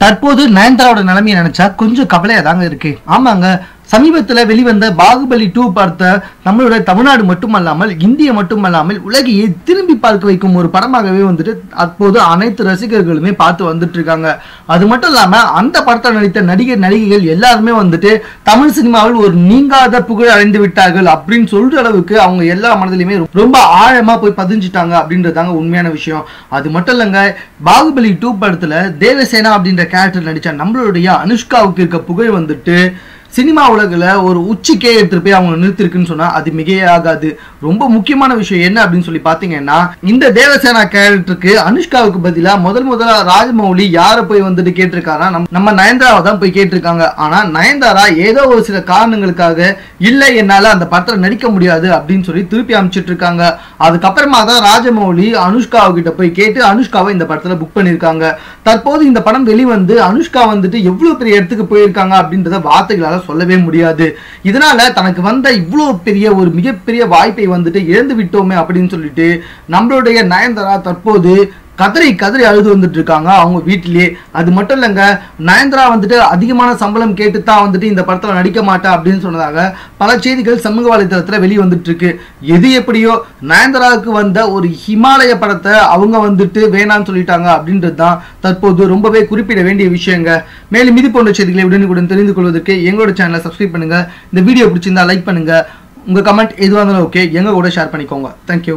தற்போது நயன்தாராவோட நிலைமையை நினைச்சா கொஞ்சம் கவலையா தாங்க இருக்கு. ஆமாங்க சமீபத்தில் வெளிவந்த பாகுபலி டூ பார்த்த நம்மளோட தமிழ்நாடு மட்டுமல்லாமல் இந்திய மட்டுமல்லாமல் உலகையே திரும்பி பார்க்க வைக்கும் ஒரு படமாகவே வந்துட்டு அப்போது அனைத்து ரசிகர்களுமே பார்த்து வந்துட்டு இருக்காங்க அது மட்டும் இல்லாமல் அந்த படத்தில் நடித்த நடிகர் நடிகைகள் எல்லாருமே வந்துட்டு தமிழ் சினிமாவில் ஒரு நீங்காத புகழ் அடைந்து விட்டார்கள் அப்படின்னு சொல்ற அளவுக்கு அவங்க எல்லா மனதிலுமே ரொம்ப ஆழமா போய் பதிஞ்சுட்டாங்க அப்படின்றதாங்க உண்மையான விஷயம். அது மட்டும் இல்லைங்க பாகுபலி டூ படத்தில் தேவசேனா அப்படின்ற கேரக்டர் நடித்த நம்மளுடைய அனுஷ்காவுக்கு இருக்க புகழ் வந்துட்டு சினிமா உலகில் ஒரு உச்சிக்கே எடுத்துட்டு போய் அவங்க நிறுத்திருக்குன்னு சொன்னால் அது மிகையே ஆகாது ரொம்ப முக்கியமான விஷயம் என்ன அப்படின்னு சொல்லி பார்த்தீங்கன்னா இந்த தேவசேனா கேரக்டருக்கு அனுஷ்காவுக்கு பதிலாக முதல் முதலாக ராஜமௌலி யாரை போய் வந்துட்டு கேட்டிருக்காரா நம்ம- நம்ம நயன்தாராவை தான் போய் கேட்டிருக்காங்க. ஆனால் நயன்தாரா ஏதோ ஒரு சில காரணங்களுக்காக இல்லை என்னால் அந்த படத்தில் நடிக்க முடியாது அப்படின்னு சொல்லி திருப்பி அமைச்சிட்டு இருக்காங்க. அதுக்கப்புறமா தான் ராஜமௌலி அனுஷ்காவுக்கிட்ட கிட்ட போய் கேட்டு அனுஷ்காவை இந்த படத்தில் புக் பண்ணியிருக்காங்க. தற்போது இந்த படம் வெளிவந்து அனுஷ்கா வந்துட்டு எவ்வளோ பெரிய இடத்துக்கு போயிருக்காங்க அப்படின்றத வார்த்தைகளால் சொல்லவே முடியாது. இதனால தனக்கு வந்த இவ்வளவு பெரிய ஒரு மிகப்பெரிய வாய்ப்பை வந்துட்டு இழந்து விட்டோமே அப்படின்னு சொல்லிட்டு நம்மளுடைய நயன்தாரா தற்போது கதறி கதறி அழுது வந்துட்டு இருக்காங்க அவங்க வீட்டிலேயே. அது மட்டும் இல்லைங்க நயன்தாரா வந்துட்டு அதிகமான சம்பளம் கேட்டு தான் வந்துட்டு இந்த படத்தில் நடிக்க மாட்டேன் அப்படின்னு சொன்னதாக பல செய்திகள் சமூக வலைதளத்தில் வெளியே வந்துட்டு இருக்கு எது எப்படியோ நயன்தாராவுக்கு வந்த ஒரு ஹிமாலய படத்தை அவங்க வந்துட்டு வேணாம்னு சொல்லிட்டாங்க அப்படின்றது தான் தற்போது ரொம்பவே குறிப்பிட வேண்டிய விஷயங்க. மேலும் இது போன்ற செய்திகளை உடனுக்குடன் தெரிந்து கொள்வதற்கு எங்களோட சேனலை சப்ஸ்கிரைப் பண்ணுங்க. இந்த வீடியோ பிடிச்சிருந்தா லைக் பண்ணுங்க. உங்கள் கமெண்ட் எதுவாக இருந்தாலும் ஓகே எங்கள் கூட ஷேர் பண்ணிக்கோங்க. தேங்க்யூ